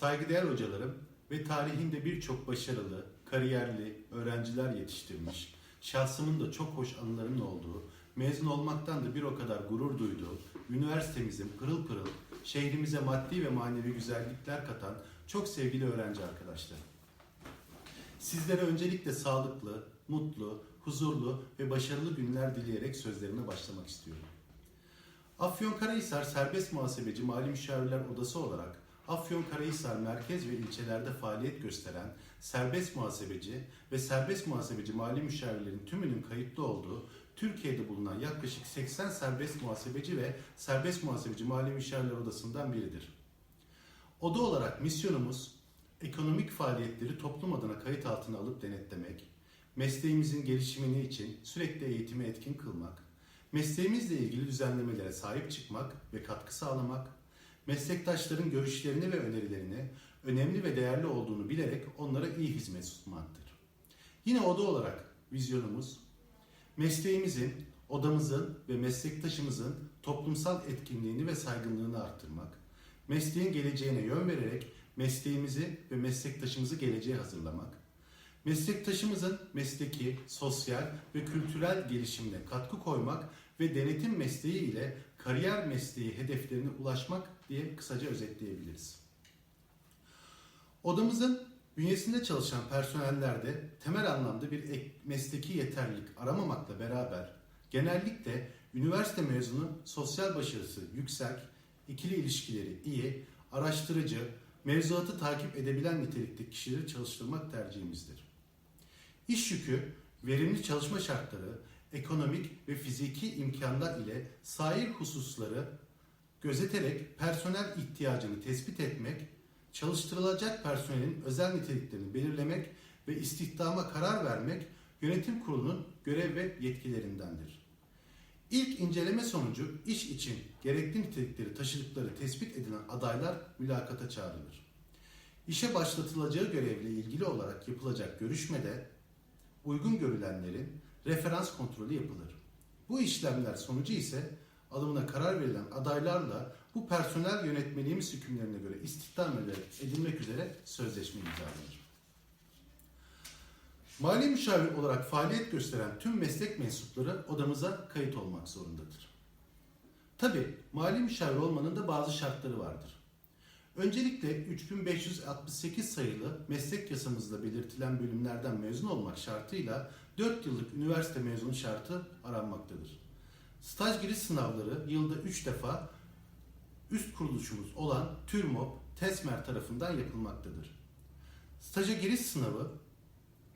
saygıdeğer hocalarım ve tarihinde birçok başarılı, kariyerli öğrenciler yetiştirmiş, şahsımın da çok hoş anılarının olduğu, mezun olmaktan da bir o kadar gurur duyduğu, üniversitemizin pırıl pırıl, şehrimize maddi ve manevi güzellikler katan çok sevgili öğrenci arkadaşlarım. Sizlere öncelikle sağlıklı, mutlu, huzurlu ve başarılı günler dileyerek sözlerime başlamak istiyorum. Afyonkarahisar Serbest Muhasebeci Mali Müşavirler Odası olarak Afyonkarahisar merkez ve ilçelerde faaliyet gösteren serbest muhasebeci ve serbest muhasebeci mali müşavirlerin tümünün kayıtlı olduğu Türkiye'de bulunan yaklaşık 80 serbest muhasebeci ve serbest muhasebeci mali müşavirler odasından biridir. Oda olarak misyonumuz ekonomik faaliyetleri toplum adına kayıt altına alıp denetlemek, mesleğimizin gelişimini için sürekli eğitime etkin kılmak, mesleğimizle ilgili düzenlemelere sahip çıkmak ve katkı sağlamak, meslektaşların görüşlerini ve önerilerini önemli ve değerli olduğunu bilerek onlara iyi hizmet sunmaktır. Yine oda olarak vizyonumuz mesleğimizin, odamızın ve meslektaşımızın toplumsal etkinliğini ve saygınlığını arttırmak, mesleğin geleceğine yön vererek mesleğimizi ve meslektaşımızı geleceğe hazırlamak, meslektaşımızın mesleki, sosyal ve kültürel gelişimine katkı koymak ve denetim mesleği ile kariyer mesleği hedeflerine ulaşmak diye kısaca özetleyebiliriz. Odamızın bünyesinde çalışan personellerde temel anlamda bir ek- mesleki yeterlilik aramamakla beraber genellikle üniversite mezunu sosyal başarısı yüksek, ikili ilişkileri iyi, araştırıcı, mevzuatı takip edebilen nitelikteki kişileri çalıştırmak tercihimizdir. İş yükü, verimli çalışma şartları, ekonomik ve fiziki imkanlar ile sair hususları gözeterek personel ihtiyacını tespit etmek, çalıştırılacak personelin özel niteliklerini belirlemek ve istihdama karar vermek yönetim kurulunun görev ve yetkilerindendir. İlk inceleme sonucu iş için gerekli nitelikleri taşıdıkları tespit edilen adaylar mülakata çağrılır. İşe başlatılacağı görevle ilgili olarak yapılacak görüşmede uygun görülenlerin referans kontrolü yapılır. Bu işlemler sonucu ise alımına karar verilen adaylarla bu personel yönetmeliğimiz hükümlerine göre istihdam edilmek üzere sözleşme imzalanır. Mali müşavir olarak faaliyet gösteren tüm meslek mensupları odamıza kayıt olmak zorundadır. Tabi mali müşavir olmanın da bazı şartları vardır. Öncelikle 3568 sayılı meslek yasamızda belirtilen bölümlerden mezun olmak şartıyla 4 yıllık üniversite mezunu şartı aranmaktadır. Staj giriş sınavları yılda 3 defa üst kuruluşumuz olan TÜRMOP, TESMER tarafından yapılmaktadır. Staja giriş sınavı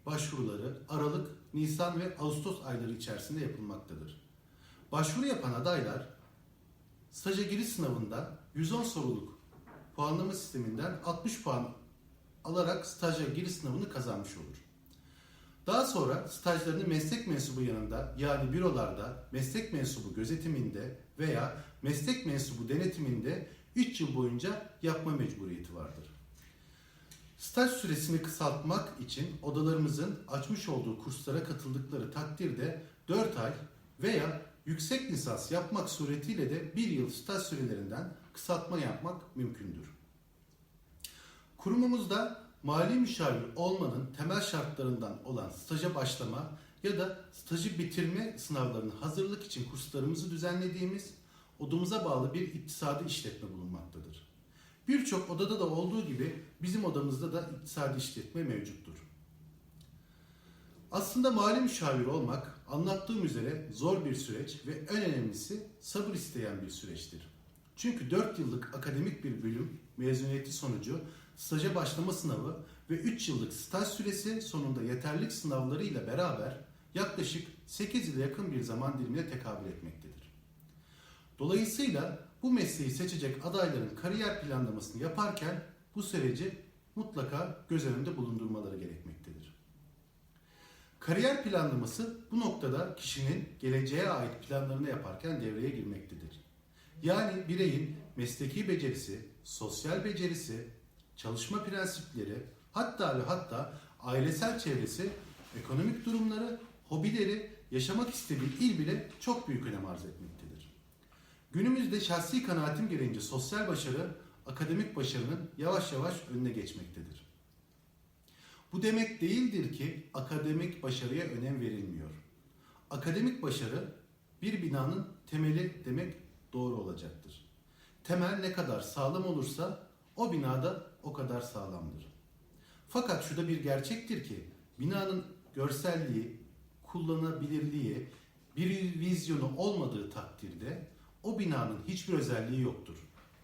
başvuruları Aralık, Nisan ve Ağustos ayları içerisinde yapılmaktadır. Başvuru yapan adaylar staja giriş sınavında 110 soruluk puanlama sisteminden 60 puan alarak staja giriş sınavını kazanmış olur. Daha sonra stajlarını meslek mensubu yanında yani bürolarda meslek mensubu gözetiminde veya meslek mensubu denetiminde 3 yıl boyunca yapma mecburiyeti vardır. Staj süresini kısaltmak için odalarımızın açmış olduğu kurslara katıldıkları takdirde 4 ay veya yüksek lisans yapmak suretiyle de 1 yıl staj sürelerinden kısaltma yapmak mümkündür. Kurumumuzda mali müşavir olmanın temel şartlarından olan staja başlama ya da stajı bitirme sınavlarını hazırlık için kurslarımızı düzenlediğimiz odamıza bağlı bir iktisadi işletme bulunmaktadır. Birçok odada da olduğu gibi bizim odamızda da iktisadi işletme mevcuttur. Aslında mali müşavir olmak anlattığım üzere zor bir süreç ve en önemlisi sabır isteyen bir süreçtir. Çünkü 4 yıllık akademik bir bölüm mezuniyeti sonucu staja başlama sınavı ve 3 yıllık staj süresi sonunda yeterlik sınavları ile beraber yaklaşık 8 yıla yakın bir zaman dilimine tekabül etmektedir. Dolayısıyla bu mesleği seçecek adayların kariyer planlamasını yaparken bu süreci mutlaka göz önünde bulundurmaları gerekmektedir. Kariyer planlaması bu noktada kişinin geleceğe ait planlarını yaparken devreye girmektedir. Yani bireyin mesleki becerisi, sosyal becerisi, çalışma prensipleri, hatta ve hatta ailesel çevresi, ekonomik durumları, hobileri, yaşamak istediği il bile çok büyük önem arz etmektedir. Günümüzde şahsi kanaatim gereğince sosyal başarı akademik başarının yavaş yavaş önüne geçmektedir. Bu demek değildir ki akademik başarıya önem verilmiyor. Akademik başarı bir binanın temeli demek doğru olacaktır. Temel ne kadar sağlam olursa o binada o kadar sağlamdır. Fakat şu da bir gerçektir ki binanın görselliği, kullanabilirliği, bir vizyonu olmadığı takdirde o binanın hiçbir özelliği yoktur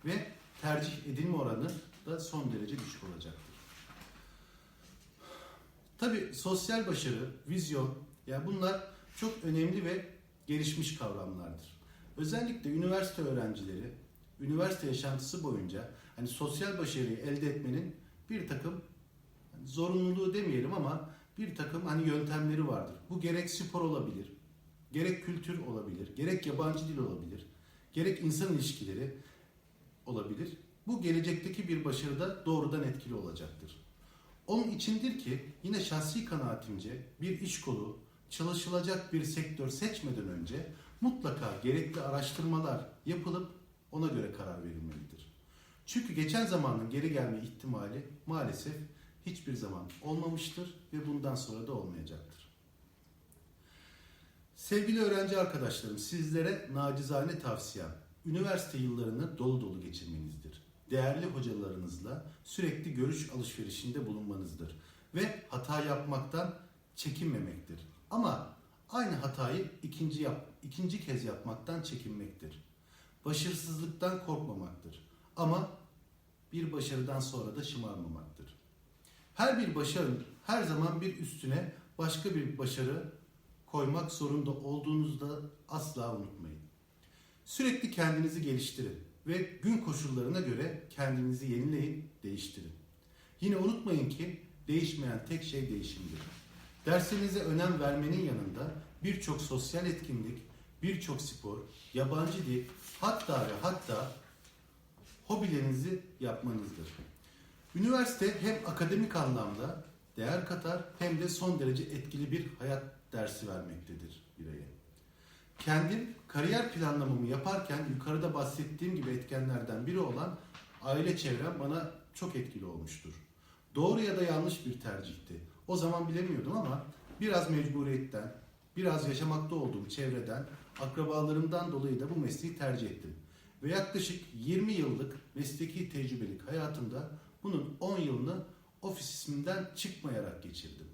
ve tercih edilme oranı da son derece düşük olacaktır. Tabi sosyal başarı, vizyon, yani bunlar çok önemli ve gelişmiş kavramlardır. Özellikle üniversite öğrencileri, üniversite yaşantısı boyunca hani sosyal başarıyı elde etmenin bir takım hani zorunluluğu demeyelim ama bir takım hani yöntemleri vardır. Bu gerek spor olabilir, gerek kültür olabilir, gerek yabancı dil olabilir, gerek insan ilişkileri olabilir. Bu gelecekteki bir başarıda doğrudan etkili olacaktır. Onun içindir ki yine şahsi kanaatimce bir iş kolu, çalışılacak bir sektör seçmeden önce mutlaka gerekli araştırmalar yapılıp ona göre karar verilmelidir. Çünkü geçen zamanın geri gelme ihtimali maalesef hiçbir zaman olmamıştır ve bundan sonra da olmayacaktır. Sevgili öğrenci arkadaşlarım, sizlere nacizane tavsiyem, üniversite yıllarını dolu dolu geçirmenizdir. Değerli hocalarınızla sürekli görüş alışverişinde bulunmanızdır ve hata yapmaktan çekinmemektir. Ama aynı hatayı ikinci yap, ikinci kez yapmaktan çekinmektir. Başarısızlıktan korkmamaktır. Ama bir başarıdan sonra da şımarmamaktır. Her bir başarının her zaman bir üstüne başka bir başarı koymak zorunda olduğunuzda asla unutmayın. Sürekli kendinizi geliştirin ve gün koşullarına göre kendinizi yenileyin, değiştirin. Yine unutmayın ki değişmeyen tek şey değişimdir. Derslerinize önem vermenin yanında birçok sosyal etkinlik, birçok spor, yabancı dil, hatta ve hatta hobilerinizi yapmanızdır. Üniversite hem akademik anlamda değer katar hem de son derece etkili bir hayat dersi vermektedir bireye. Kendim kariyer planlamamı yaparken yukarıda bahsettiğim gibi etkenlerden biri olan aile çevrem bana çok etkili olmuştur. Doğru ya da yanlış bir tercihti. O zaman bilemiyordum ama biraz mecburiyetten, biraz yaşamakta olduğum çevreden, akrabalarımdan dolayı da bu mesleği tercih ettim. Ve yaklaşık 20 yıllık mesleki tecrübelik hayatımda bunun 10 yılını ofis isminden çıkmayarak geçirdim.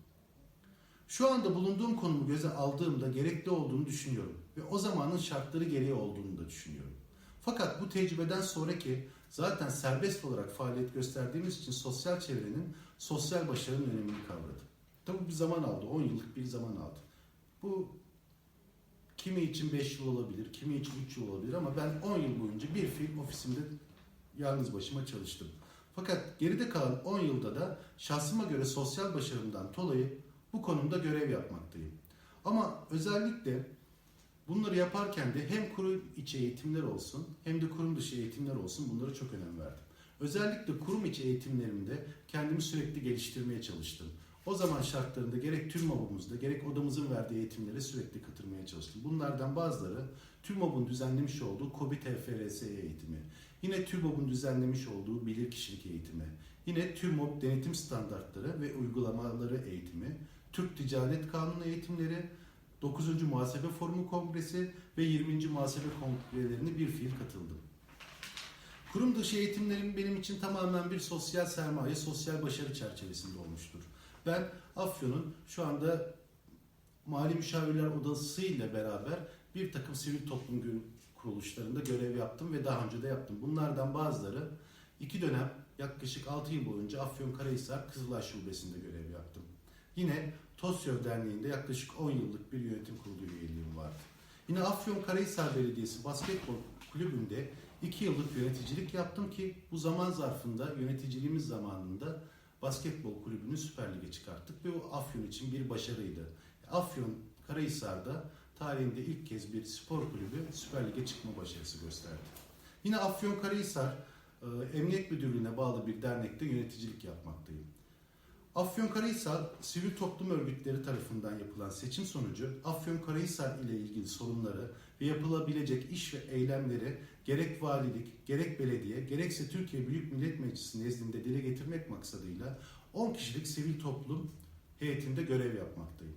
Şu anda bulunduğum konumu göze aldığımda gerekli olduğunu düşünüyorum ve o zamanın şartları gereği olduğunu da düşünüyorum. Fakat bu tecrübeden sonraki zaten serbest olarak faaliyet gösterdiğimiz için sosyal çevrenin sosyal başarının önemini kavradım. Tabi bir zaman aldı, 10 yıllık bir zaman aldı. Bu kimi için 5 yıl olabilir, kimi için 3 yıl olabilir ama ben 10 yıl boyunca bir film ofisimde yalnız başıma çalıştım. Fakat geride kalan 10 yılda da şahsıma göre sosyal başarımdan dolayı bu konumda görev yapmaktayım. Ama özellikle bunları yaparken de hem kurum içi eğitimler olsun hem de kurum dışı eğitimler olsun bunlara çok önem verdim. Özellikle kurum içi eğitimlerimde kendimi sürekli geliştirmeye çalıştım. O zaman şartlarında gerek TÜRMOB'umuzda gerek odamızın verdiği eğitimlere sürekli katılmaya çalıştım. Bunlardan bazıları TÜRMOB'un düzenlemiş olduğu KOBİ TFRS eğitimi, yine TÜRMOB'un düzenlemiş olduğu bilirkişilik eğitimi, yine TÜRMOB denetim standartları ve uygulamaları eğitimi, Türk Ticaret Kanunu eğitimleri, 9. Muhasebe Forumu Kongresi ve 20. Muhasebe Kongrelerine bir fiil katıldım. Kurum dışı eğitimlerim benim için tamamen bir sosyal sermaye, sosyal başarı çerçevesinde olmuştur. Ben Afyon'un şu anda Mali Müşavirler Odası ile beraber bir takım sivil toplum kuruluşlarında görev yaptım ve daha önce de yaptım. Bunlardan bazıları iki dönem yaklaşık 6 yıl boyunca Afyonkarahisar Kızılay Şubesi'nde görev yaptım. Yine TOSYÖV Derneği'nde yaklaşık 10 yıllık bir yönetim kurulu üyeliğim vardı. Yine Afyonkarahisar Belediyesi Basketbol Kulübü'nde 2 yıllık yöneticilik yaptım ki bu zaman zarfında yöneticiliğimiz zamanında basketbol kulübünü Süper Lig'e çıkarttık ve o Afyon için bir başarıydı. Afyon Karahisar'da tarihinde ilk kez bir spor kulübü Süper Lig'e çıkma başarısı gösterdi. Yine Afyon Karahisar e, Emniyet Müdürlüğü'ne bağlı bir dernekte yöneticilik yapmaktayım. Afyonkarahisar sivil toplum örgütleri tarafından yapılan seçim sonucu Afyonkarahisar ile ilgili sorunları ve yapılabilecek iş ve eylemleri gerek valilik, gerek belediye, gerekse Türkiye Büyük Millet Meclisi nezdinde dile getirmek maksadıyla 10 kişilik sivil toplum heyetinde görev yapmaktayım.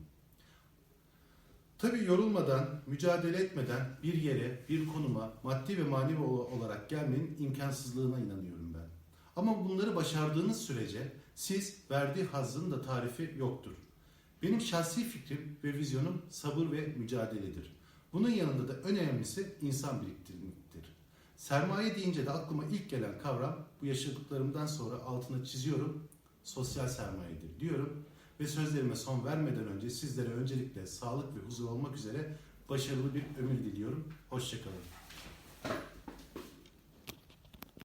Tabii yorulmadan, mücadele etmeden bir yere, bir konuma maddi ve manevi olarak gelmenin imkansızlığına inanıyorum ben. Ama bunları başardığınız sürece siz verdiği hazzın da tarifi yoktur. Benim şahsi fikrim ve vizyonum sabır ve mücadeledir. Bunun yanında da önemlisi insan biriktirmektir. Sermaye deyince de aklıma ilk gelen kavram bu yaşadıklarımdan sonra altını çiziyorum. Sosyal sermayedir diyorum ve sözlerime son vermeden önce sizlere öncelikle sağlık ve huzur olmak üzere başarılı bir ömür diliyorum. Hoşçakalın.